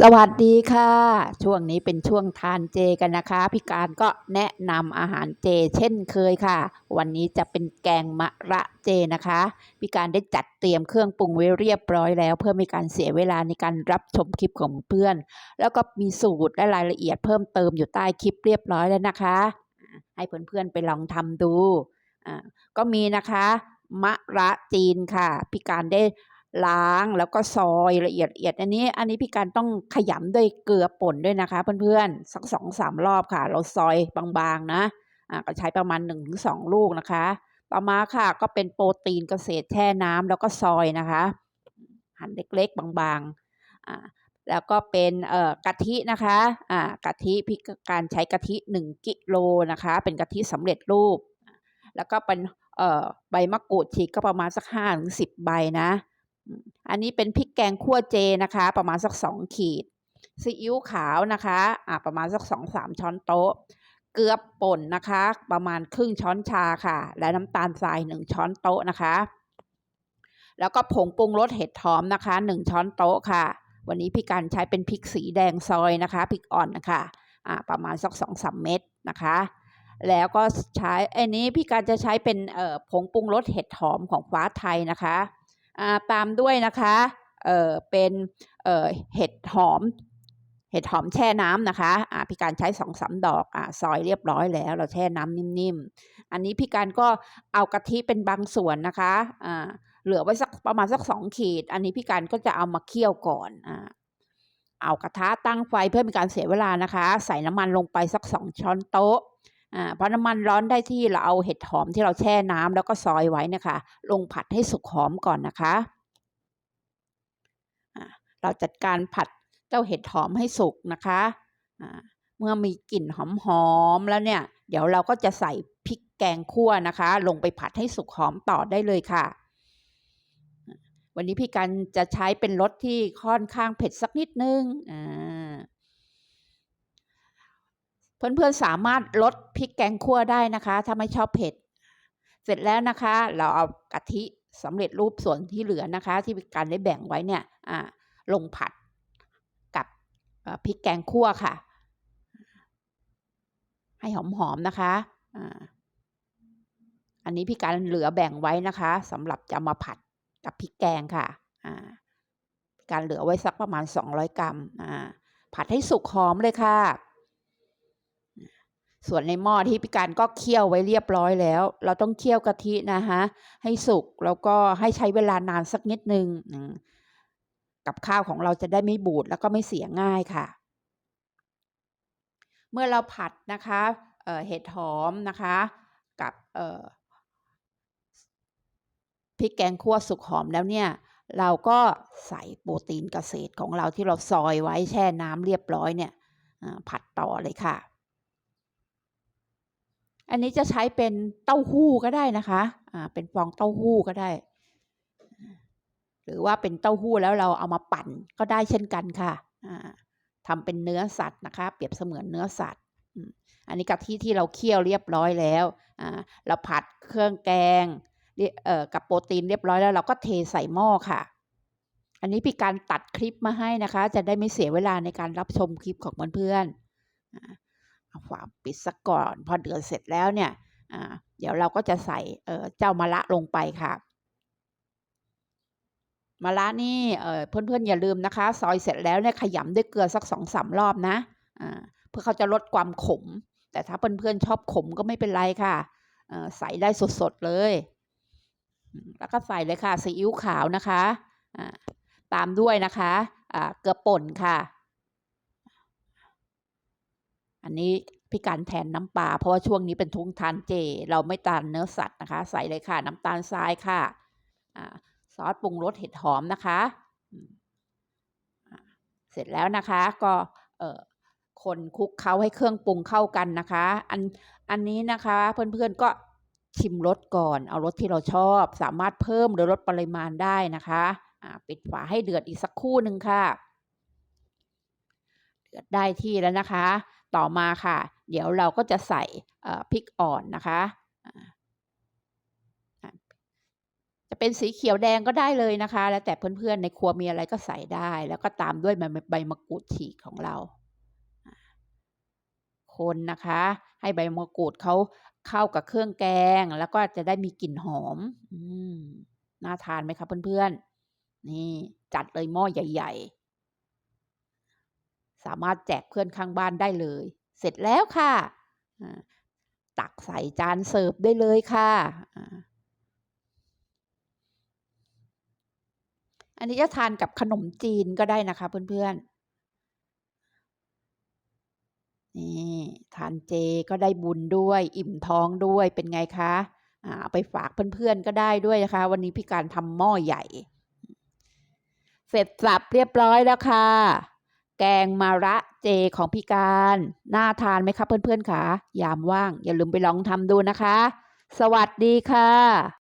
สวัสดีค่ะ ช่วงนี้เป็นช่วงทานเจกันนะคะ พี่การก็แนะนำอาหารเจเช่นเคยค่ะ วันนี้จะเป็นแกงมะระเจนะคะ พี่การได้จัดเตรียมเครื่องปรุงไว้เรียบร้อยแล้ว เพื่อไม่การเสียเวลาในการรับชมคลิปของเพื่อน แล้วก็มีสูตรและรายละเอียดเพิ่มเติมอยู่ใต้คลิปเรียบร้อยแล้วนะคะ ให้เพื่อนๆไปลองทำดูอ่าก็มีนะคะ มะระจีนค่ะ พี่การได้ ล้างแล้วก็ซอยละเอียดละเอียดอันนี้ อันนี้พี่การต้องขยำด้วยเกลือป่นด้วยนะคะ เพื่อนๆสักสองสามรอบค่ะ เราซอยบางๆนะอ่าก็ใช้ประมาณ1นถึงสองลูกนะคะ ต่อมาค่ะก็เป็นโปรตีนเกษตรแช่น้ำแล้วก็ซอยนะคะ หั่นเล็กๆบางๆอ่าแล้วก็เป็นเอ่อกะทินะคะอ่ากะทิพี่การใช้กะทิ1กิโลนะคะ เป็นกะทิสำเร็จรูป แล้วก็เป็นเอ่อใบมะกรูดฉีกก็ประมาณสัก5ถึง10ใบนะ อันนี้เป็นพริกแกงคั่วเจนะคะ ประมาณสัก2ขีดซีอิ๊วขาวนะคะอ่าประมาณสัก2-3ช้อนโต๊ะ เกลือป่นนะคะ ประมาณครึ่งช้อนชาค่ะ และน้ำตาลทราย1ช้อนโต๊ะนะคะ แล้วก็ผงปรุงรสเห็ดหอมนะคะ1ช้อนโต๊ะค่ะ วันนี้พี่การใช้เป็นพริกสีแดงซอยนะคะพริกอ่อนนะคะอ่าประมาณสัก2-3เม็ดนะคะแล้วก็ใช้อันนี้พี่การจะใช้เป็นเอ่อผงปรุงรสเห็ดหอมของฟ้าไทยนะคะ ตามด้วยนะคะเอ่อเป็นเเห็ดหอม เห็ดหอมแช่น้ำนะคะอ่าพี่การใช้สองสามดอกอ่าซอยเรียบร้อยแล้ว เราแช่น้ำนิ่มๆ อันนี้พี่การก็เอากะทิเป็นบางส่วนนะคะอ่าเหลือไว้สักประมาณสักสองขีด อันนี้พี่การก็จะเอามาเคี่ยวก่อนอ่าเอากระทะตั้งไฟเพื่อเป็นการเสียเวลานะคะ ใส่น้ำมันลงไปสักสองช้อนโต๊ะ อ่าพอน้ำมันร้อนได้ที่เราเอาเห็ดหอมที่เราแช่น้ำแล้วก็ซอยไว้นะคะ ลงผัดให้สุกหอมก่อนนะคะเราจัดการผัดเจ้าเห็ดหอมให้สุกนะคะเมื่อมีกลิ่นหอมๆแล้วเนี่ย เดี๋ยวเราก็จะใส่พริกแกงคั่วนะคะ ลงไปผัดให้สุกหอมต่อได้เลยค่ะ วันนี้พี่กันจะใช้เป็นรสที่ค่อนข้างเผ็ดสักนิดนึงอ่า เพื่อนๆสามารถลดพริกแกงคั่วได้นะคะ ถ้าไม่ชอบเผ็ด เสร็จแล้วนะคะ เราเอากะทิสำเร็จรูปส่วนที่เหลือนะคะ ที่การได้แบ่งไว้เนี่ยลงผัดกับพริกแกงคั่วค่ะ ให้หอมๆนะคะอันนี้พี่การเหลือแบ่งไว้นะคะสำหรับจะมาผัดกับพริกแกงค่ะอ่การเหลือไว้สักประมาณ 200 กรัมผัดให้สุกหอมเลยค่ะ ส่วนในหม้อที่พี่การก็เคี่ยวไว้เรียบร้อยแล้ว เราต้องเคี่ยวกะทินะคะให้สุกแล้วก็ให้ใช้เวลานานสักนิดนึงกับข้าวของเราจะได้ไม่บูดแล้วก็ไม่เสียง่ายค่ะ เมื่อเราผัดนะคะเเห็ดหอมนะคะ กับพริกแกงคั่วสุกหอมแล้วเนี่ยเราก็ใส่โปรตีนเกษตรของเราที่เราซอยไว้แช่น้ำเรียบร้อยเนี่ยผัดต่อเลยค่ะ อันนี้จะใช้เป็นเต้าหู้ก็ได้นะคะอ่าเป็นฟองเต้าหู้ก็ได้ หรือว่าเป็นเต้าหู้แล้วเราเอามาปั่นก็ได้เช่นกันค่ะอ่าทำเป็นเนื้อสัตว์นะคะ เปรียบเสมือนเนื้อสัตว์อันนี้กะทิที่เราเคี่ยวเรียบร้อยแล้วอ่าเราผัดเครื่องแกงเอ่อกับโปรตีนเรียบร้อยแล้วเราก็เทใส่หม้อค่ะ อันนี้พี่การตัดคลิปมาให้นะคะ จะได้ไม่เสียเวลาในการรับชมคลิปของเพื่อนๆเอา ฝาปิดซะก่อน พอเดือดเสร็จแล้วเนี่ยเดี๋ยวเราก็จะใส่เจ้ามะระลงไปค่ะมะระนี่เพื่อนๆอย่าลืมนะคะ ซอยเสร็จแล้วเนี่ยขยำด้วยเกลือสักสองสามรอบนะเพื่อเขาจะลดความขม แต่ถ้าเพื่อนๆชอบขมก็ไม่เป็นไรค่ะใส่ได้สดๆเลย แล้วก็ใส่เลยค่ะซีอิ๊วขาวนะคะตามด้วยนะคะเกลือป่นค่ะ อันนี้พี่การแทนน้ำปลาเพราะว่าช่วงนี้เป็นทุงทานเจ เราไม่ทานเนื้อสัตว์นะคะ ใส่เลยค่ะ น้ำตาลทรายค่ะซอสปรุงรสเห็ดหอมนะคะ เสร็จแล้วนะคะก็คนคลุกเคล้าให้เครื่องปรุงเข้ากันนะคะ อันอันนี้นะคะเพื่อนๆก็ชิมรสก่อน เอารสที่เราชอบ สามารถเพิ่มหรือลดปริมาณได้นะคะปิดฝาให้เดือดอีกสักครู่หนึ่งค่ะ เดือดได้ที่แล้วนะคะ ต่อมาค่ะ เดี๋ยวเราก็จะใส่พริกอ่อนนะคะจะเป็นสีเขียวแดงก็ได้เลยนะคะ แล้วแต่เพื่อนๆในครัวมีอะไรก็ใส่ได้ แล้วก็ตามด้วยใบมะกรูดฉีกของเรา คนนะคะ ให้ใบมะกรูดเขาเข้ากับเครื่องแกง แล้วก็จะได้มีกลิ่นหอมอมน่าทานไหมคะเพื่อนๆนี่จัดเลยหม้อใหญ่ ๆ สามารถแจกเพื่อนข้างบ้านได้เลย เสร็จแล้วค่ะ ตักใส่จานเสิร์ฟได้เลยค่ะ อันนี้จะทานกับขนมจีนก็ได้นะคะเพื่อนๆ นี่ทานเจก็ได้บุญด้วย อิ่มท้องด้วยเป็นไงคะเอาไปฝากเพื่อนๆก็ได้ด้วยนะคะ วันนี้พี่การทำหม้อใหญ่ เสร็จสับเรียบร้อยแล้วค่ะ แกงมาระเจของพี่การ น่าทานไหมคะเพื่อนๆคะยามว่าง อย่าลืมไปลองทำดูนะคะ สวัสดีค่ะ